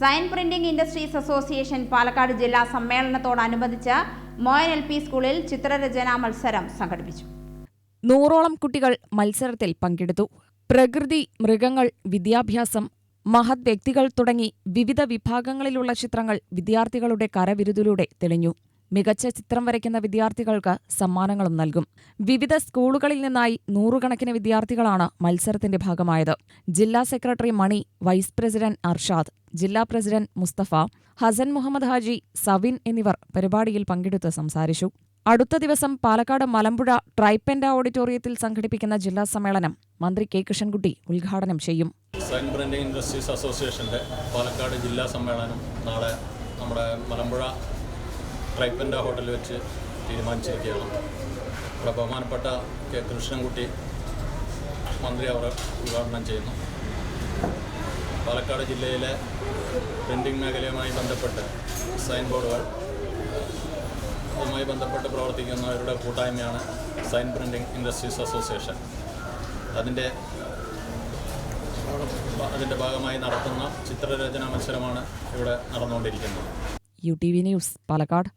Sign printing industries association Palakkad ജില്ലാ സമ്മേളനത്തോടനുബന്ധിച്ച് Moyan L P സ്കൂളിൽ ചിത്രരചനാ മത്സരം സംഘടിപ്പിച്ചു. നൂറോളം കുട്ടികൾ മത്സരത്തിൽ പങ്കെടുത്തു. പ്രകൃതി മൃഗങ്ങൾ വിദ്യാഭ്യാസം മഹത് വ്യക്തികൾ തുടങ്ങി വിവിധ വിഭാഗങ്ങളിലുള്ള ചിത്രങ്ങൾ വിദ്യാർത്ഥികളുടെ കരവിരുതിലൂടെ തെളിഞ്ഞു. മികച്ച ചിത്രം വരയ്ക്കുന്ന വിദ്യാർത്ഥികൾക്ക് സമ്മാനങ്ങളും നൽകും. വിവിധ സ്കൂളുകളിൽ നിന്നായി നൂറുകണക്കിന് വിദ്യാർത്ഥികളാണ് മത്സരത്തിന്റെ ഭാഗമായത്. ജില്ലാ secretary Mani vice president Arshad ജില്ലാ പ്രസിഡന്റ് മുസ്തഫ ഹസൻ മുഹമ്മദ് ഹാജി സവിൻ എന്നിവർ പരിപാടിയിൽ പങ്കെടുത്ത് സംസാരിച്ചു. അടുത്ത ദിവസം പാലക്കാട് മലമ്പുഴ ട്രൈപ്പൻഡ ഓഡിറ്റോറിയത്തിൽ സംഘടിപ്പിക്കുന്ന ജില്ലാ സമ്മേളനം മന്ത്രി കെ കൃഷ്ണൻകുട്ടി ഉദ്ഘാടനം ചെയ്യും. സൈൻ പ്രിന്റിംഗ് ഇൻഡസ്ട്രീസ് അസോസിയേഷന്റെ പാലക്കാട് ജില്ലാ സമ്മേളനം നാളെ നമ്മുടെ മലമ്പുഴ ട്രൈപ്പൻഡ ഹോട്ടലിൽ വെച്ച് തീരുമാനിച്ചിരിക്കുകയാണ്. ഇവിടെ ബഹുമാനപ്പെട്ട കെ കൃഷ്ണൻകുട്ടി മന്ത്രി അവർ ഉദ്ഘാടനം ചെയ്യുന്നു. പാലക്കാട് ജില്ലയിലെ പെൻഡിങ് മേഖലയുമായി ബന്ധപ്പെട്ട് സൈൻ ബോർഡുകൾ അതുമായി ബന്ധപ്പെട്ട് പ്രവർത്തിക്കുന്നവരുടെ കൂട്ടായ്മയാണ് സൈൻ പ്രിന്റിംഗ് ഇൻഡസ്ട്രീസ് അസോസിയേഷൻ അതിന്റെ അതിന്റെ ഭാഗമായി നടത്തുന്ന ചിത്രരചനാ മത്സരമാണ് ഇവിടെ നടന്നുകൊണ്ടിരിക്കുന്നത്. U T V news Palakkad.